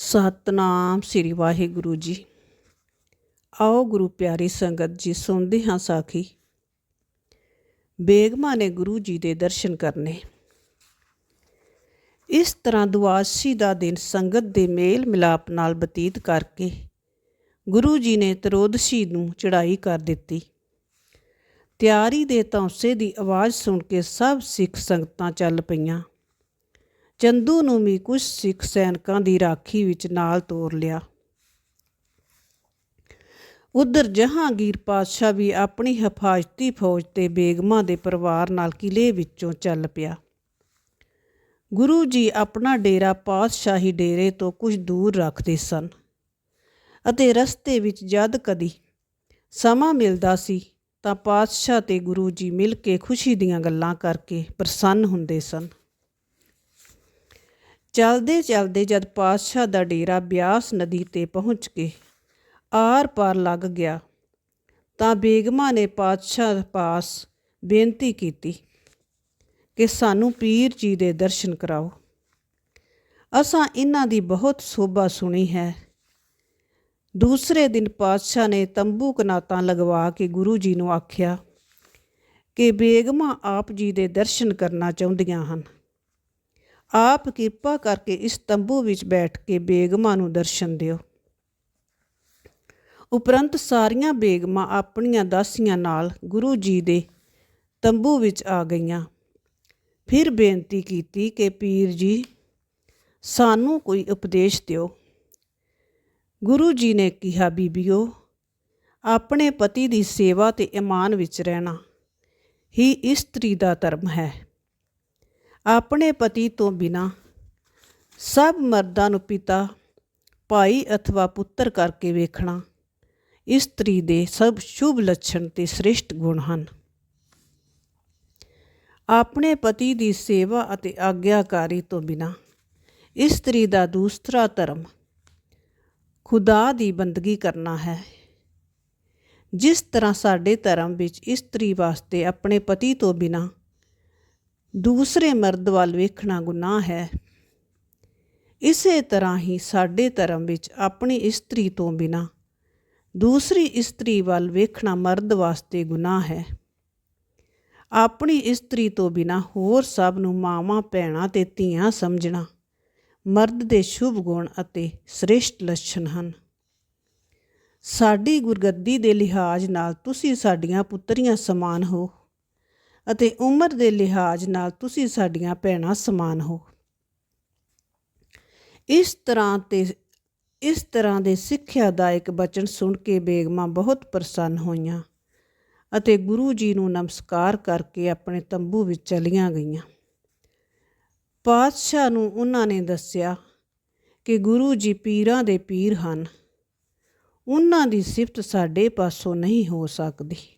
ਸਤਨਾਮ ਸ੍ਰੀ ਵਾਹਿਗੁਰੂ ਜੀ। ਆਓ ਗੁਰੂ ਪਿਆਰੀ ਸੰਗਤ ਜੀ, ਸੁਣਦੇ ਹਾਂ ਸਾਖੀ। ਬੇਗਮਾ ਨੇ ਗੁਰੂ ਜੀ ਦੇ ਦਰਸ਼ਨ ਕਰਨੇ। ਇਸ ਤਰ੍ਹਾਂ ਦੁਆਸੀ ਦਾ ਦਿਨ ਸੰਗਤ ਦੇ ਮੇਲ ਮਿਲਾਪ ਨਾਲ ਬਤੀਤ ਕਰਕੇ ਗੁਰੂ ਜੀ ਨੇ ਤਰੋਦਸ਼ੀ ਨੂੰ ਚੜਾਈ ਕਰ ਦਿੱਤੀ। ਤਿਆਰੀ ਦੇ ਤੌਸੇ ਦੀ ਆਵਾਜ਼ ਸੁਣ ਕੇ ਸਭ ਸਿੱਖ ਸੰਗਤਾਂ ਚੱਲ ਪਈਆਂ। ਚੰਦੂ ਨੂੰ ਵੀ ਕੁਝ ਸਿੱਖ ਸੈਨਿਕਾਂ ਦੀ ਰਾਖੀ ਵਿੱਚ ਨਾਲ ਤੋਰ ਲਿਆ। ਉਧਰ ਜਹਾਂਗੀਰ ਪਾਤਸ਼ਾਹ ਵੀ ਆਪਣੀ ਹਫਾਜ਼ਤੀ ਫੌਜ ਤੇ ਬੇਗਮਾਂ ਦੇ ਪਰਿਵਾਰ ਨਾਲ ਕਿਲੇ ਵਿੱਚੋਂ ਚੱਲ ਪਿਆ। ਗੁਰੂ ਜੀ ਆਪਣਾ ਡੇਰਾ ਪਾਤਸ਼ਾਹੀ ਡੇਰੇ ਤੋਂ ਕੁਝ ਦੂਰ ਰੱਖਦੇ ਸਨ ਅਤੇ ਰਸਤੇ ਵਿੱਚ ਜਦ ਕਦੀ ਸਮਾਂ ਮਿਲਦਾ ਸੀ ਤਾਂ ਪਾਤਸ਼ਾਹ ਤੇ ਗੁਰੂ ਜੀ ਮਿਲ ਕੇ ਖੁਸ਼ੀ ਦੀਆਂ ਗੱਲਾਂ ਕਰਕੇ ਪ੍ਰਸੰਨ ਹੁੰਦੇ ਸਨ। ਚਲਦੇ ਚਲਦੇ ਜਦ ਪਾਤਸ਼ਾਹ ਦਾ ਡੇਰਾ ਬਿਆਸ ਨਦੀ ਤੇ ਪਹੁੰਚ ਕੇ ਆਰ ਪਾਰ ਲੱਗ ਗਿਆ, ਤਾਂ ਬੇਗਮਾਂ ਨੇ ਪਾਤਸ਼ਾਹ ਪਾਸ ਬੇਨਤੀ ਕੀਤੀ ਕਿ ਸਾਨੂੰ ਪੀਰ ਜੀ ਦੇ ਦਰਸ਼ਨ ਕਰਾਓ। ਅਸਾਂ ਇਹਨਾਂ ਦੀ ਬਹੁਤ ਸੋਭਾ ਸੁਣੀ ਹੈ। ਦੂਸਰੇ ਦਿਨ ਪਾਤਸ਼ਾਹ ਨੇ ਤੰਬੂ ਕਨਾਤਾਂ ਲਗਵਾ ਕੇ ਗੁਰੂ ਜੀ ਨੂੰ ਆਖਿਆ ਕਿ ਬੇਗਮਾ ਆਪ ਜੀ ਦੇ ਦਰਸ਼ਨ ਕਰਨਾ ਚਾਹੁੰਦੀਆਂ ਹਨ। ਆਪ ਕਿਰਪਾ ਕਰਕੇ ਇਸ ਤੰਬੂ ਵਿੱਚ ਬੈਠ ਕੇ ਬੇਗਮਾਂ ਨੂੰ ਦਰਸ਼ਨ ਦਿਓ। ਉਪਰੰਤ ਸਾਰੀਆਂ ਬੇਗਮਾਂ ਆਪਣੀਆਂ ਦਾਸੀਆਂ ਨਾਲ ਗੁਰੂ ਜੀ ਦੇ ਤੰਬੂ ਵਿੱਚ ਆ ਗਈਆਂ। ਫਿਰ ਬੇਨਤੀ ਕੀਤੀ ਕਿ ਪੀਰ ਜੀ, ਸਾਨੂੰ ਕੋਈ ਉਪਦੇਸ਼ ਦਿਓ। ਗੁਰੂ ਜੀ ਨੇ ਕਿਹਾ, ਬੀਬੀਓ, ਆਪਣੇ ਪਤੀ ਦੀ ਸੇਵਾ ਤੇ ਇਮਾਨ ਵਿੱਚ ਰਹਿਣਾ ਹੀ ਇਸਤਰੀ ਦਾ ਧਰਮ ਹੈ। ਆਪਣੇ ਪਤੀ ਤੋਂ ਬਿਨਾ ਸਭ ਮਰਦਾਂ ਨੂੰ ਪਿਤਾ, ਭਾਈ ਅਥਵਾ ਪੁੱਤਰ ਕਰਕੇ ਵੇਖਣਾ, ਇਸਤਰੀ ਦੇ ਸਭ ਸ਼ੁਭ ਲੱਛਣ ਤੇ ਸ੍ਰੇਸ਼ਟ ਗੁਣ ਹਨ। ਆਪਣੇ ਪਤੀ ਦੀ ਸੇਵਾ ਅਤੇ ਆਗਿਆਕਾਰੀ ਤੋਂ ਬਿਨਾ ਇਸਤਰੀ ਦਾ ਦੂਸਰਾ ਧਰਮ ਖੁਦਾ ਦੀ ਬੰਦਗੀ ਕਰਨਾ ਹੈ। ਜਿਸ ਤਰ੍ਹਾਂ ਸਾਡੇ ਧਰਮ ਵਿੱਚ ਇਸਤਰੀ ਵਾਸਤੇ ਆਪਣੇ ਪਤੀ ਤੋਂ ਬਿਨਾ ਦੂਸਰੇ ਮਰਦ ਵੱਲ ਵੇਖਣਾ ਗੁਨਾਹ ਹੈ। ਇਸੇ ਤਰ੍ਹਾਂ ਹੀ ਸਾਡੇ ਧਰਮ ਵਿੱਚ ਆਪਣੀ ਇਸਤਰੀ ਤੋਂ ਬਿਨਾ ਦੂਸਰੀ ਇਸਤਰੀ ਵੱਲ ਵੇਖਣਾ ਮਰਦ ਵਾਸਤੇ ਗੁਨਾਹ ਹੈ। ਆਪਣੀ ਇਸਤਰੀ ਤੋਂ ਬਿਨਾ ਹੋਰ ਸਭ ਨੂੰ ਮਾਵਾਂ, ਭੈਣਾਂ ਤੇ ਧੀਆਂ ਸਮਝਣਾ ਮਰਦ ਦੇ ਸ਼ੁਭ ਗੁਣ ਅਤੇ ਸ੍ਰੇਸ਼ਟ ਲੱਛਣ ਹਨ। ਸਾਡੀ ਗੁਰਗੱਦੀ ਦੇ ਲਿਹਾਜ਼ ਨਾਲ ਤੁਸੀਂ ਸਾਡੀਆਂ ਪੁੱਤਰੀਆਂ ਸਮਾਨ ਹੋ। ਅਤੇ ਉਮਰ ਦੇ ਲਿਹਾਜ਼ ਨਾਲ ਤੁਸੀਂ ਸਾਡੀਆਂ ਭੈਣਾਂ ਸਮਾਨ ਹੋ। ਇਸ ਤਰ੍ਹਾਂ ਤੇ, ਇਸ ਤਰ੍ਹਾਂ ਦੇ ਸਿੱਖਿਆ ਦਾ ਇੱਕ ਬਚਨ ਸੁਣ ਕੇ ਬੇਗਮਾਂ ਬਹੁਤ ਪ੍ਰਸੰਨ ਹੋਈਆਂ ਅਤੇ ਗੁਰੂ ਜੀ ਨੂੰ ਨਮਸਕਾਰ ਕਰਕੇ ਆਪਣੇ ਤੰਬੂ ਵਿੱਚ ਚਲੀਆਂ ਗਈਆਂ। ਪਾਤਸ਼ਾਹ ਨੂੰ ਉਹਨਾਂ ਨੇ ਦੱਸਿਆ ਕਿ ਗੁਰੂ ਜੀ ਪੀਰਾਂ ਦੇ ਪੀਰ ਹਨ। ਉਹਨਾਂ ਦੀ ਸਿਫਤ ਸਾਡੇ ਪਾਸੋਂ ਨਹੀਂ ਹੋ ਸਕਦੀ।